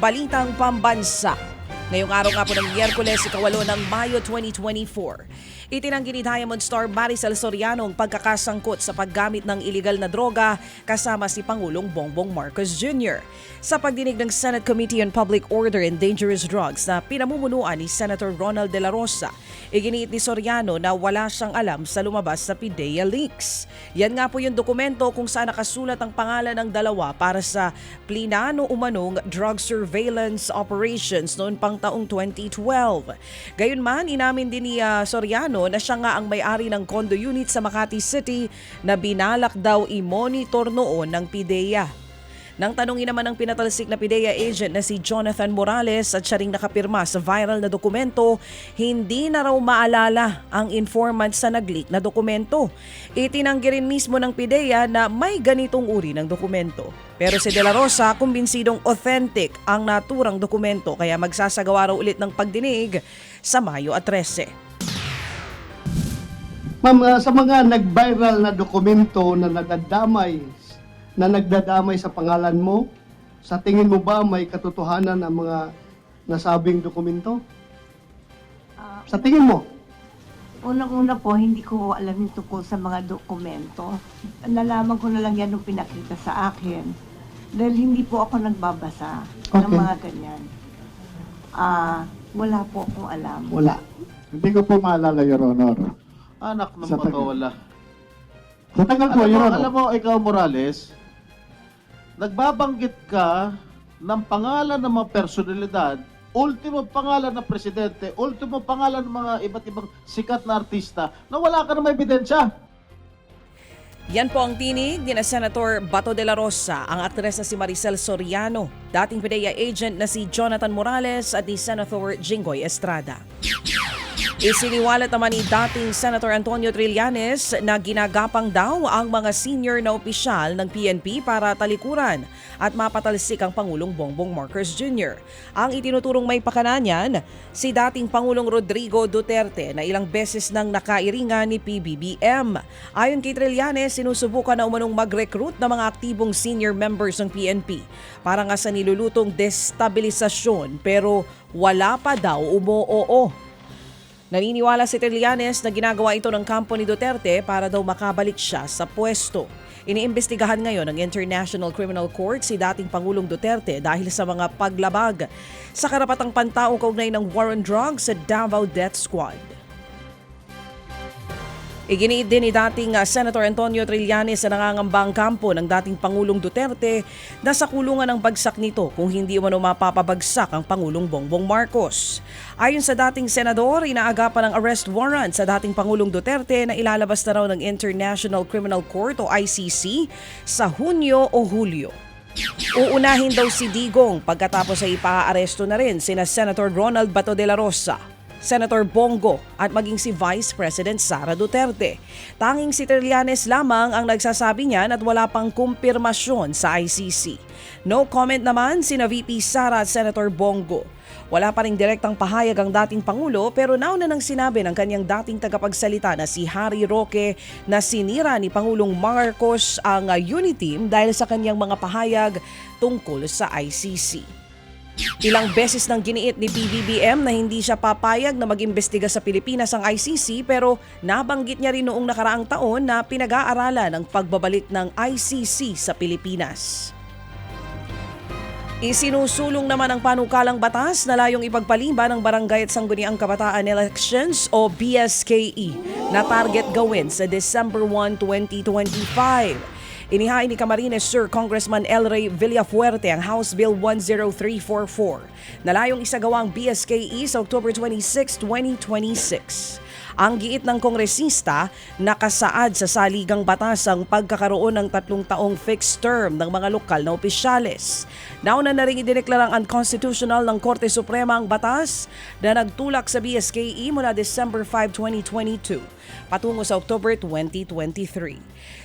balitang pambansa. Ngayong araw nga po ng Miyerkules, ikawalo ng Mayo 2024. Itinanggi ni Diamond Star Maricel Soriano ang pagkakasangkot sa paggamit ng iligal na droga kasama si Pangulong Bongbong Marcos Jr. Sa pagdinig ng Senate Committee on Public Order and Dangerous Drugs na pinamumunuan ni Senator Ronald De La Rosa, iginiit ni Soriano na wala siyang alam sa lumabas sa PIDEA leaks. Yan nga po yung dokumento kung saan nakasulat ang pangalan ng dalawa para sa plinano umanong drug surveillance operations noon pang taong 2012. Gayunman, inamin din ni ah, Soriano na siya nga ang may-ari ng condo unit sa Makati City na binalak daw i-monitor noon ng PIDEA. Nang tanongin naman ng pinatalsik na PIDEA agent na si Jonathan Morales at siya ring nakapirma sa viral na dokumento, hindi na raw maalala ang informant sa nag-leak na dokumento. Itinanggi rin mismo ng PIDEA na may ganitong uri ng dokumento. Pero si De La Rosa, kumbinsidong authentic ang naturang dokumento kaya magsasagawa raw ulit ng pagdinig sa Mayo at 13. Ma'am, ah, sa mga nag-viral na dokumento na nagdadamay, na nagdadamay sa pangalan mo, sa tingin mo ba may katotohanan ang mga nasabing dokumento? Ah, Sa tingin mo? Unang-una po, hindi ko alam yung tungkol sa mga dokumento. Nalaman ko na lang yan nung pinakita sa akin. Dahil hindi po ako nagbabasa ng Okay. mga ganyan. Ah, wala po akong alam. Wala. Hindi ko po maalala, Your Honor. Anak ng Sa tagal. makawala. Sa tagal po, Alam mo, Your Honor. alam mo, ikaw Morales, nagbabanggit ka ng pangalan ng mga personalidad, ultimo pangalan ng presidente, ultimo pangalan ng mga iba't ibang sikat na artista, na wala ka na may ebidensya. Yan po ang tinig ni na Senator Bato de la Rosa, ang aktres na si Maricel Soriano, dating PIDEA agent na si Jonathan Morales at ni Senator Jinggoy Estrada. Isiniwalat naman ni dating Senator Antonio Trillanes na ginagapang daw ang mga senior na opisyal ng PNP para talikuran at mapatalsik ang Pangulong Bongbong Marcos Jr. Ang itinuturong may pakananan, si dating Pangulong Rodrigo Duterte na ilang beses nang nakairingan ni PBBM. Ayon kay Trillanes, sinusubukan na umanong mag-recruit ng mga aktibong senior members ng PNP para nga sa nilulutong destabilisasyon pero wala pa daw umoo. Naniniwala si Trillanes na ginagawa ito ng kampo ni Duterte para daw makabalik siya sa pwesto. Iniimbestigahan ngayon ng International Criminal Court si dating Pangulong Duterte dahil sa mga paglabag sa karapatang pantao kaugnay ng war on drugs sa Davao Death Squad. Iginiit din ni dating uh, Senator Antonio Trillanes na nangangambang kampo ng dating Pangulong Duterte na sa kulungan ng bagsak nito kung hindi umano mapapabagsak ang Pangulong Bongbong Marcos. Ayon sa dating senador, inaagapan ng arrest warrant sa dating Pangulong Duterte na ilalabas na raw ng International Criminal Court o ICC sa Hunyo o Hulyo. Uunahin daw si Digong pagkatapos ay ipaaresto na rin sina Senator Ronald Bato de la Rosa, Senator Bongo at maging si Vice President Sara Duterte. Tanging si Trillanes lamang ang nagsasabi niyan at wala pang kumpirmasyon sa ICC. No comment naman sina VP Sara at Senator Bongo. Wala pa ring direktang pahayag ang dating Pangulo pero nauna nang sinabi ng kanyang dating tagapagsalita na si Harry Roque na sinira ni Pangulong Marcos ang uh, Uniteam dahil sa kanyang mga pahayag tungkol sa ICC. Ilang beses nang giniit ni PBBM na hindi siya papayag na mag-imbestiga sa Pilipinas ang ICC pero nabanggit niya rin noong nakaraang taon na pinag-aaralan ang pagbabalik ng ICC sa Pilipinas. Isinusulong naman ang panukalang batas na layong ipagpalimba ng Barangay at Sangguniang Kabataan Elections o BSKE na target gawin sa December 1, 2025. Inihain ni Camarines Sir Congressman El Rey Villafuerte ang House Bill 10344 na layong isagawa ang BSKE sa October 26, 2026. Ang giit ng kongresista, nakasaad sa saligang batas ang pagkakaroon ng tatlong taong fixed term ng mga lokal na opisyales. Nauna na rin idineklarang unconstitutional ng Korte Suprema ang batas na nagtulak sa BSKE mula December 5, 2022 patungo sa October 2023.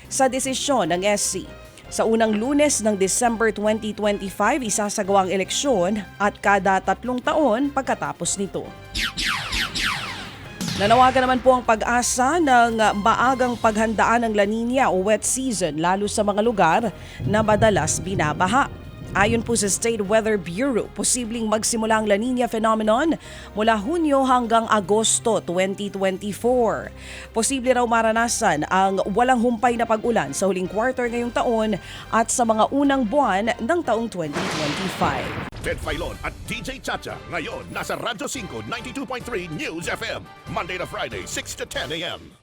Sa desisyon ng SC, sa unang lunes ng December 2025, isasagawa ang eleksyon at kada tatlong taon pagkatapos nito. Nanawagan naman po ang pag-asa ng uh, maagang paghandaan ng La Nina o wet season lalo sa mga lugar na madalas binabaha. Ayon po sa State Weather Bureau, posibleng magsimula ang La Nina phenomenon mula Hunyo hanggang Agosto 2024. Posible raw maranasan ang walang humpay na pag-ulan sa huling quarter ngayong taon at sa mga unang buwan ng taong 2025. Ted Filon at DJ Chacha. Ngayon, nasa Radyo 5, 92.3 News FM. Monday to Friday, 6 to 10 a.m.